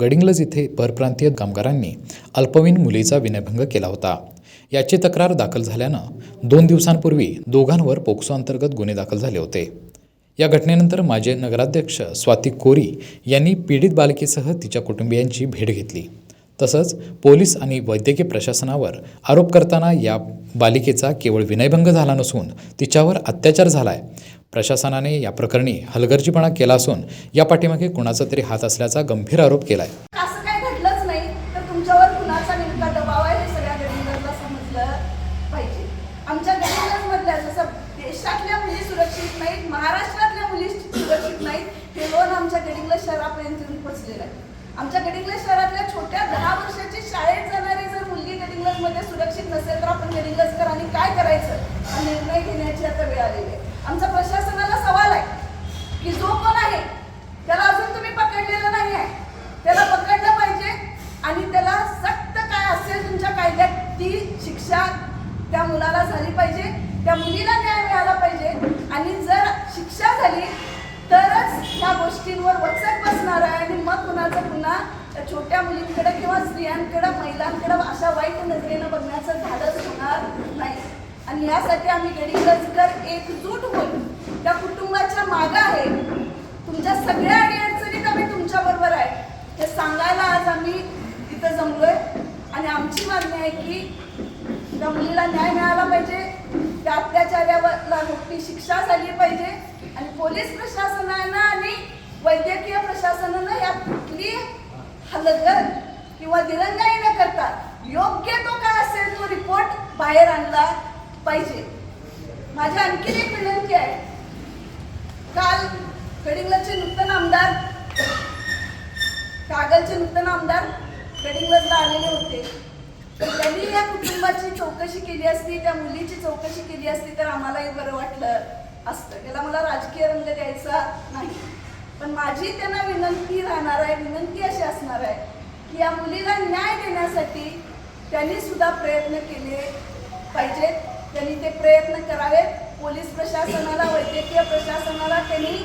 गडिंग्लज इथे परप्रांतीय कामगारांनी अल्पवयीन मुलीचा विनयभंग केला होता. याची तक्रार दाखल झाल्यानं दोन दिवसांपूर्वी दोघांवर पोक्सो अंतर्गत गुन्हे दाखल झाले होते. या घटनेनंतर माजी नगराध्यक्ष स्वाती कोरी यांनी पीडित बालकीसह तिच्या कुटुंबियांची भेट घेतली. तसंच पोलीस आणि वैद्यकीय प्रशासनावर आरोप करताना या बालिकेचा केवळ विनयभंग झाला नसून तिच्यावर अत्याचार झाला आहे प्रशासनाने या प्रकरणी हलगर्जीपणा केला असून या पाठीमागे कुणाचा तरी हात असल्याचा गंभीर आरोप केला आहे महाराष्ट्रातल्या मुली सुरक्षित नाहीत हे लोन आमच्या गडिंगलज शहरापर्यंत येऊन पोचलेलं आहे. आमच्या गडिंग्लज शहरातल्या छोट्या दहा वर्षाची शाळेत जाणारी जर मुलगी गडिंगलजमध्ये सुरक्षित नसेल तर आपण गडिंगलजकरांनी काय करायचं? हा निर्णय घेण्याची आता वेळ आलेली आहे. आमचा प्रशासनाला सवाल आहे की जो कोण आहे त्याला अजून तुम्ही पकडलेलं नाही आहे त्याला पकडलं पाहिजे आणि त्याला सक्त काय असेल तुमच्या कायद्यात ती शिक्षा त्या मुलाला झाली पाहिजे त्या मुलीला न्याय मिळाला पाहिजे. आणि जर शिक्षा झाली तरच ह्या गोष्टींवर वचक बसणार आहे आणि मग कुणाचं पुन्हा त्या छोट्या मुलींकडे किंवा स्त्रियांकडे महिलांकडे अशा वाईट नजरेनं बघण्याचं धाडस होणार नाही. आणि यासाठी आम्ही गडीगजकर एकजूट होऊन त्या कुटुंबाच्या मागं आहे. तुमच्या सगळ्या अडीअडचणीत आम्ही तुमच्या बरोबर आहे हे सांगायला आज आम्ही तिथं जमलोय. आणि आमची मागणी आहे की त्या मुलीला न्याय मिळाला पाहिजे. त्या अत्याचार्यावरला मोठी शिक्षा झाली पाहिजे. आणि पोलीस प्रशासनानं आणि वैद्यकीय प्रशासनानं या कुठली हलगत किंवा दिरंगाई न करता योग्य तो काय असेल तो रिपोर्ट बाहेर आणला पाहिजे. माझी आणखी एक विनंती आहे. काल कडिंगलचे नूतन आमदार कागलचे नूतन आमदार कडिंगलजला आलेले होते. तर त्यांनी या कुटुंबाची चौकशी केली असती त्या मुलीची चौकशी केली असती तर आम्हालाही बरं वाटलं. असतं. त्याला मला राजकीय रंग द्यायचा नाही. पण माझी त्यांना विनंती राहणार आहे विनंती अशी असणार आहे की या मुलीला न्याय देण्यासाठी त्यांनी सुद्धा प्रयत्न केले पाहिजेत. त्यांनी ते प्रयत्न करावेत. पोलीस प्रशासनाला वैद्यकीय प्रशासनाला त्यांनी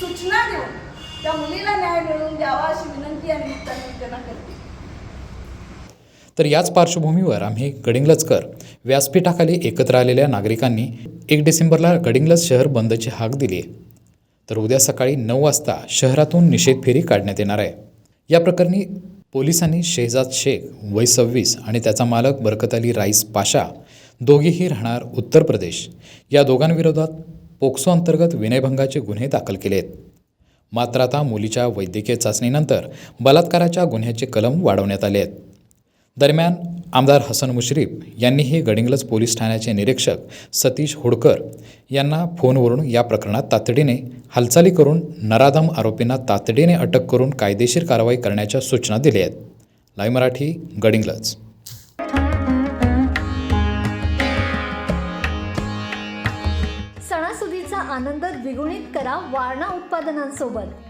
सूचना देऊन त्या मुलीला न्याय मिळवून द्यावा अशी विनंती या निमित्ताने मी त्यांना करते. तर याच पार्श्वभूमीवर आम्ही गडिंग्लजकर व्यासपीठाखाली एकत्र आलेल्या नागरिकांनी एक डिसेंबरला गडिंग्लज शहर बंदची हाक दिली. आहे तर उद्या सकाळी नऊ वाजता शहरातून निषेध फेरी काढण्यात येणार आहे. या प्रकरणी पोलिसांनी शेहजाद शेख वय सव्वीस आणि त्याचा मालक बरकत अली राईस पाशा दोघेही राहणार उत्तर प्रदेश. या दोघांविरोधात पोक्सो अंतर्गत विनयभंगाचे गुन्हे दाखल केले आहेत. मात्र आता मुलीच्या वैद्यकीय चाचणीनंतर बलात्काराच्या गुन्ह्याचे कलम वाढवण्यात आले आहेत. दरम्यान आमदार हसन मुश्रीफ यांनीही गडिंग्लज पोलीस ठाण्याचे निरीक्षक सतीश होडकर यांना फोनवरून या प्रकरणात तातडीने हालचाली करून नराधम आरोपींना तातडीने अटक करून कायदेशीर कारवाई करण्याच्या सूचना दिल्या आहेत. लाईव्ह मराठी गडिंग्लज. सणासुदीचा आनंद द्विगुणित करा वारणा उत्पादनांसोबत.